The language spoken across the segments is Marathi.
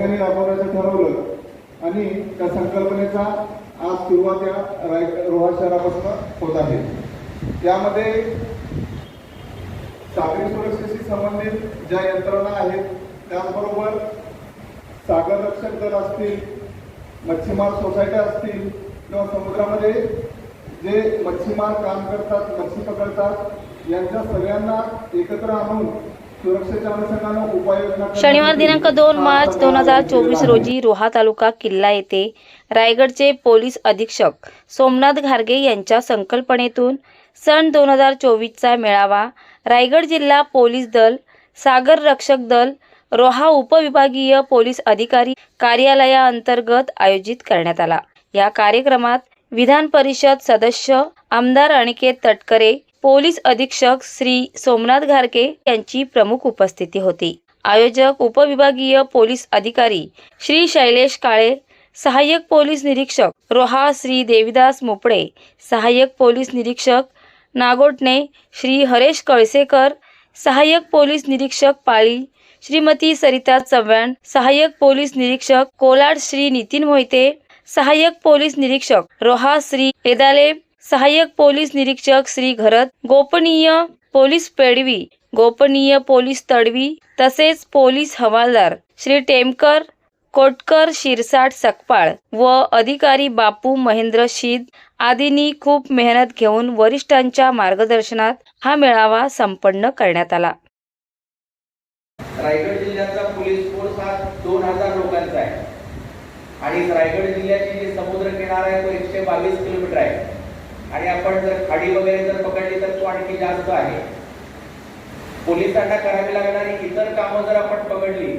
ठिकाणी राबवण्याचं ठरवलं. आणि त्या संकल्पनेचा आज सुरुवात या राय रोहा शहरापासून होत आहे. त्यामध्ये सागरी सुरक्षेशी संबंधित ज्या यंत्रणा आहेत त्याचबरोबर सागर रक्षक दल असतील मच्छीमार सोसायट्या असतील किंवा समुद्रामध्ये जे मच्छीमार काम करतात मच्छी पकडतात यांच्या सगळ्यांना एकत्र आणून शनिवार दिनांक दोन मार्च दोन हजार चोवीस रोजी रोहा तालुका किल्ला येथे रायगडचे पोलीस अधीक्षक सोमनाथ घारगे यांच्या संकल्पनेतून सन दोन हजार चोवीसचा मेळावा रायगड जिल्हा पोलीस दल सागर रक्षक दल रोहा उपविभागीय पोलीस अधिकारी कार्यालयाअंतर्गत आयोजित करण्यात आला. या कार्यक्रमात विधान परिषद सदस्य आमदार अनिकेत तटकरे पोलीस अधीक्षक श्री सोमनाथ घारके यांची प्रमुख उपस्थिती होती. आयोजक उपविभागीय पोलीस अधिकारी श्री शैलेश काळे सहाय्यक पोलीस निरीक्षक रोहा श्री देविदास मोपडे सहाय्यक पोलीस निरीक्षक नागोटणे श्री हरेश कळसेकर सहाय्यक पोलीस निरीक्षक पाळी श्रीमती सरिता चव्हाण सहाय्यक पोलीस निरीक्षक कोलाड श्री नितीन मोहिते सहाय्यक पोलीस निरीक्षक रोहा श्री एदाले सहाय्यक पोलीस निरीक्षक श्री घरत गोपनीय पोलीस पेडवी गोपनीय पोलीस तडवी तसेच पोलीस हवालदार श्री टेमकर कोटकर शिरसाट सकपाळ व अधिकारी बापू महेंद्र शीद आदींनी खूप मेहनत घेऊन वरिष्ठांच्या मार्गदर्शनात हा मेळावा संपन्न करण्यात आला. रायगड जिल्ह्याचा पोलीस फोर्स हा दोन हजार लोकांचा आहे. आणि रायगड जिल्ह्याची जी समुद्र किनारा आहे तो एकशे बावीस किलोमीटर आहे. आणि आपण जर खाडी वगैरे जर पकडली तर तो आणखी जास्त आहे. पोलिसांना करावी लागणारी इतर कामं जर आपण पकडली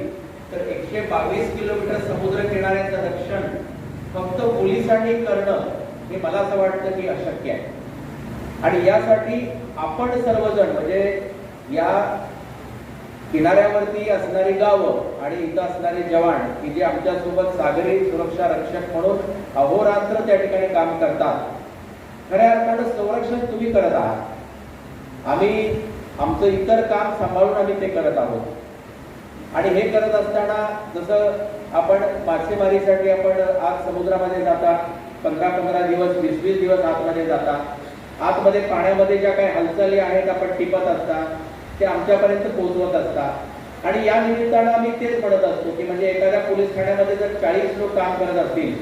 तर एकशे बावीस किलोमीटर समुद्र किनाऱ्याचं रक्षण फक्त पोलिसांनी करणं हे मला असं वाटतं की अशक्य आहे. आणि यासाठी आपण सर्वजण म्हणजे या किनाऱ्यावरती असणारी गावं आणि इथं असणारे जवान की जे आमच्यासोबत सागरी सुरक्षा रक्षक म्हणून अहोरात्र त्या ठिकाणी काम करतात खऱ्या अर्थानं संरक्षण तुम्ही करत आहात. आम्ही आमचं इतर काम सांभाळून आम्ही ते करत आहोत. आणि हे करत असताना जसं आपण मासेमारीसाठी आपण आज समुद्रामध्ये जाता पंधरा पंधरा दिवस वीस वीस दिवस आतमध्ये जाता. आतमध्ये पाण्यामध्ये ज्या काही हालचाली आहेत आपण टिपत असता ते आमच्यापर्यंत पोहोचवत असतात आणि या निमित्तानं आम्ही तेच म्हणत असतो की म्हणजे एखाद्या पोलीस ठाण्यामध्ये जर चाळीस लोक काम करत असतील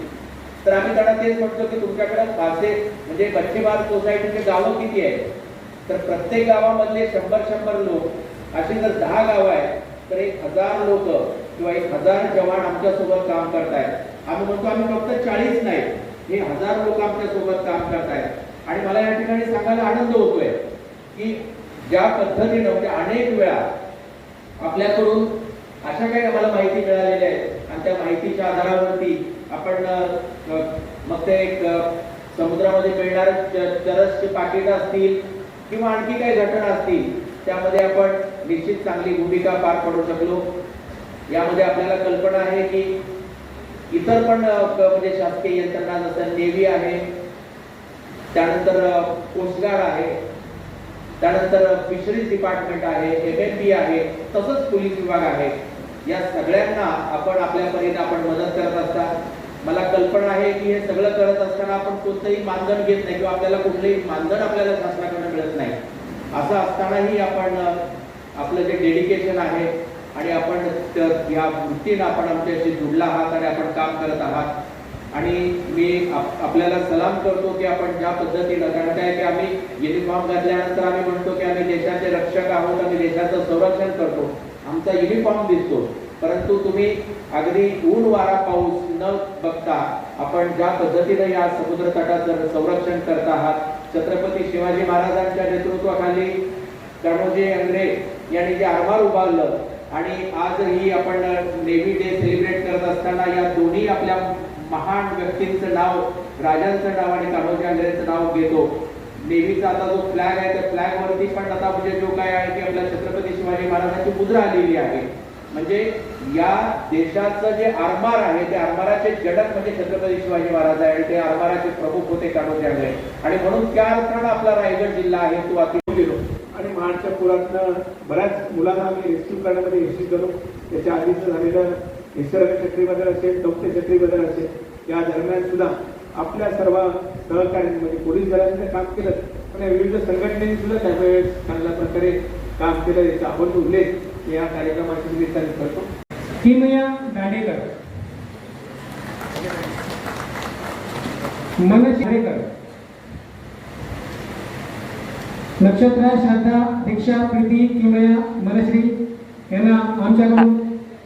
तर आम्ही त्यांना तेच म्हटलं की तुमच्याकडे पाचशे म्हणजे मच्छीमार सोसायटीचे गावं किती आहेत? तर प्रत्येक गावामधले शंभर शंभर लोक असे जर दहा गावं आहेत तर एक हजार लोक किंवा एक हजार जवान आमच्यासोबत काम करतायत. आम्ही म्हणतो आम्ही फक्त चाळीस नाही हे हजार लोक आमच्यासोबत काम करतायत. आणि मला या ठिकाणी सांगायला आनंद होतोय की ज्या पद्धतीनं म्हणजे अनेक वेळा आपल्याकडून अशा काही आम्हाला माहिती मिळालेल्या आहेत. आणि त्या माहितीच्या आधारावरती आपण मग ते एक समुद्रामध्ये मिळणारे चरसचे पाकिट असतील किंवा आणखी काही घटना असतील त्यामध्ये आपण निश्चित चांगली भूमिका पार पडू शकलो. यामध्ये आपल्याला कल्पना आहे की इतर पण म्हणजे शासकीय यंत्रणा जसं नेव्ही आहे त्यानंतर कोस्टगार्ड आहे त्यानंतर फिशरीज डिपार्टमेंट आहे एम एम बी आहे तसंच पोलीस विभाग आहे. या सगळ्यांना आपण आपल्या परीने आपण मदत करत असता मला कल्पना आहे की हे सगळं करत असताना आपण कोणतंही मानधन घेत नाही किंवा आपल्याला कुठलंही मानधन आपल्याला शासनाकडे मिळत नाही. असं असतानाही आपण आपलं जे डेडिकेशन आहे आणि आपण या वृत्तीनं आपण आमच्याशी जुडला आहात आणि आपण काम करत आहात. आणि मी आपल्याला सलाम करतो की आपण ज्या पद्धतीनं कारण काय की आम्ही युनिफॉर्म घातल्यानंतर आम्ही म्हणतो की आम्ही देशाचे रक्षक आहोत आम्ही देशाचं संरक्षण करतो. आमचा युनिफॉर्म दिसतो. परंतु तुम्ही अगदी ऊन वारा पाऊस न बघता आपण ज्या पद्धतीने या समुद्र तटाचं संरक्षण करत आहात छत्रपती शिवाजी महाराजांच्या नेतृत्वाखाली कर्णोजी अंग्रे यांनी जे आरमार उभारलं आणि आज ही आपण नेव्ही डे सेलिब्रेट करत असताना या दोन्ही आपल्या महान व्यक्तींचं नाव राजांचं नाव आणि कर्णोजी आंग्रेचं नाव घेतो. नेव्हीचा आता जो फ्लॅग आहे त्या फ्लॅग वरती पण आता म्हणजे जो काय आहे की आपल्या छत्रपती शिवाजी महाराजांची मुद्रा आलेली आहे. म्हणजे या देशाचं जे आरमार आहे ते आरमाराचे जडक म्हणजे छत्रपती शिवाजी महाराज आहे. ते आरमाराचे प्रमुख होते कान्होजी आहे आणि म्हणून त्या अर्थानं आपला रायगड जिल्हा आहे तो अति गेलो आणि महाडच्या पुरातनं बऱ्याच मुलांना आम्ही रेस्क्यू करण्यामध्ये यशस्वी झालो. त्याच्या आधीचं झालेलं निसर्ग चक्रीबदल असेल चौथे चक्रीबदल असेल या दरम्यान सुद्धा आपल्या सर्व सहकार्यांनी म्हणजे पोलीस दलाने काम केलं. पण या विविध संघटनेने सुद्धा त्यावेळेस चांगल्या प्रकारे काम केलं. याचा आपण उल्लेख या कार्यक्रमाच्या निमित्ताने करतो. किमया दांडेकर मनोज दांडेकर नक्षत्र श्रद्धा दीक्षा प्रीती किमया मनश्री यांना आमच्याकडून